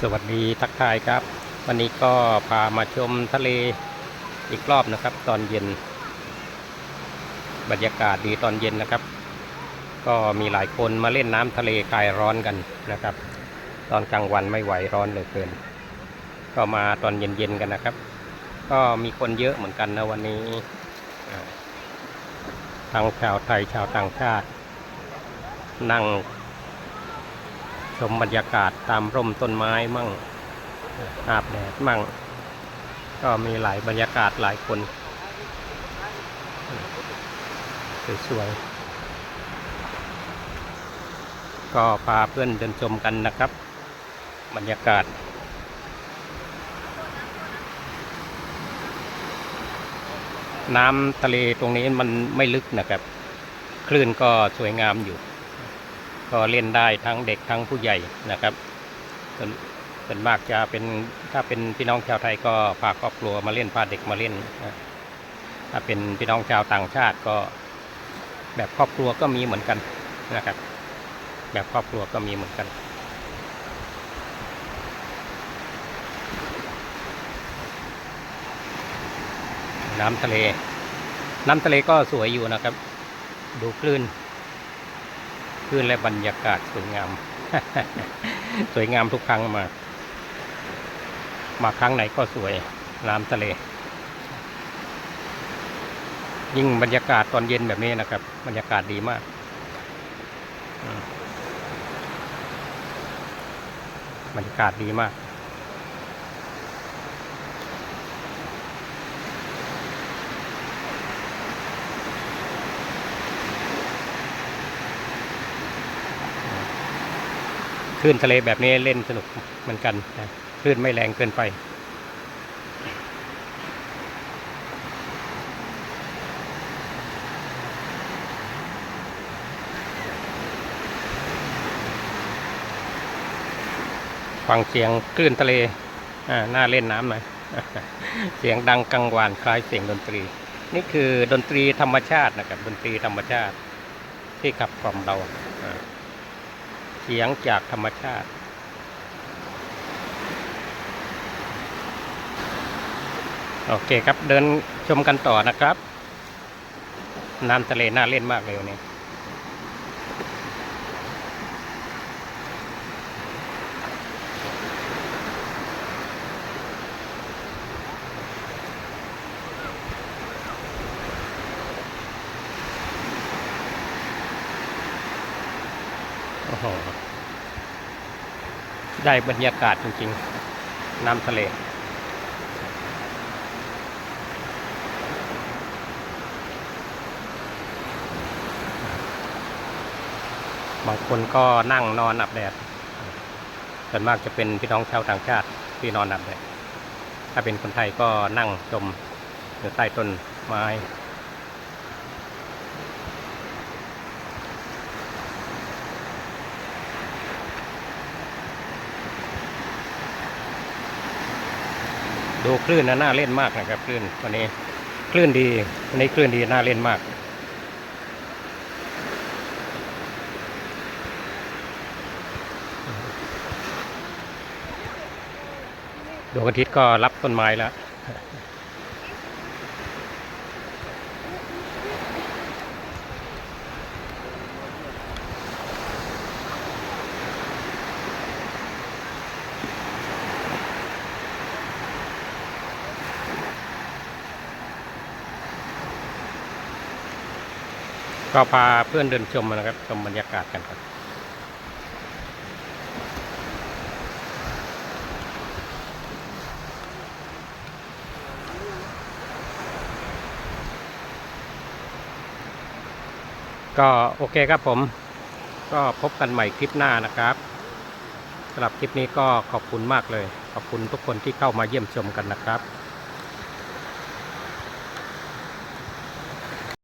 สวัสดีทักทายครับ วันนี้ก็พามาชมทะเลอีกรอบนะครับ ตอนเย็น บรรยากาศดีตอนเย็นนะครับ ก็มีหลายคนมาเล่นน้ำทะเลคลายร้อนกันนะครับ ตอนกลางวันไม่ไหวร้อนเหลือเกิน ก็มาตอนเย็นๆกันนะครับ ก็มีคนเยอะเหมือนกันนะวันนี้อ่าทั้งชาวไทยชาวต่างชาติ นั่ง ชมบรรยากาศตามร่มต้นไม้มั่งอาบแดดมั่ง ก็มีหลายบรรยากาศหลายคน สวยๆ ก็พาเพื่อนเดินชมกันนะครับ บรรยากาศน้ำทะเลตรงนี้มันไม่ลึกนะครับ คลื่นก็สวยงามอยู่ ก็เล่นได้ทั้งเด็กทั้งผู้ใหญ่นะครับส่วนส่วนมากจะเป็นถ้าเป็นพี่น้องชาวไทยก็พาครอบครัวมาเล่นพาเด็กมาเล่นนะถ้าเป็นพี่น้องชาวต่างชาติก็ แบบครอบครัวก็มีเหมือนกันนะครับ แบบครอบครัวก็มีเหมือนกันน้ำทะเล น้ำทะเลก็สวยอยู่นะครับ ดูคลื่น คลื่นและบรรยากาศสวยงาม สวยงามทุกครั้งมา มาครั้งไหนก็สวยน้ำทะเล ยิ่งบรรยากาศตอนเย็นแบบนี้นะครับ บรรยากาศดีมากบรรยากาศดีมาก คลื่นทะเลแบบนี้เล่นสนุกเหมือนกันนะคลื่นไม่แรงเกินไป ฟังเสียงคลื่นทะเลอ่าน่าเล่นน้ำหน่อยเสียงดังกังวานคล้ายเสียงดนตรี นี่คือดนตรีธรรมชาตินะครับ ดนตรีธรรมชาติที่ขับกล่อมเรา สียงจากธรรมชาติ โอเคครับเดินชมกันต่อนะครับน้ำทะเลน่าเล่นมากเลยวันนี้ โหได้บรรยากาศจริงๆ น้ำทะเล บางคนก็นั่งนอนอาบแดดส่วนมากจะเป็นพี่น้องชาวต่างชาติที่นอนอาบแดดถ้าเป็นคนไทยก็นั่งชมอยู่ใต้ต้นไม้ ดูคลื่นนะน่าเล่นมากนะครับคลื่นวันนี้คลื่นดีวันนี้คลื่นดีน่าเล่นมาก ดวงอาทิตย์ก็รับต้นไม้แล้ว ก็พาเพื่อนเดินชมนะครับ ชมบรรยากาศกันครับก็โอเคครับผม ก็พบกันใหม่คลิปหน้านะครับสำหรับคลิปนี้ก็ขอบคุณมากเลย ขอบคุณทุกคนที่เข้ามาเยี่ยมชมกันนะครับ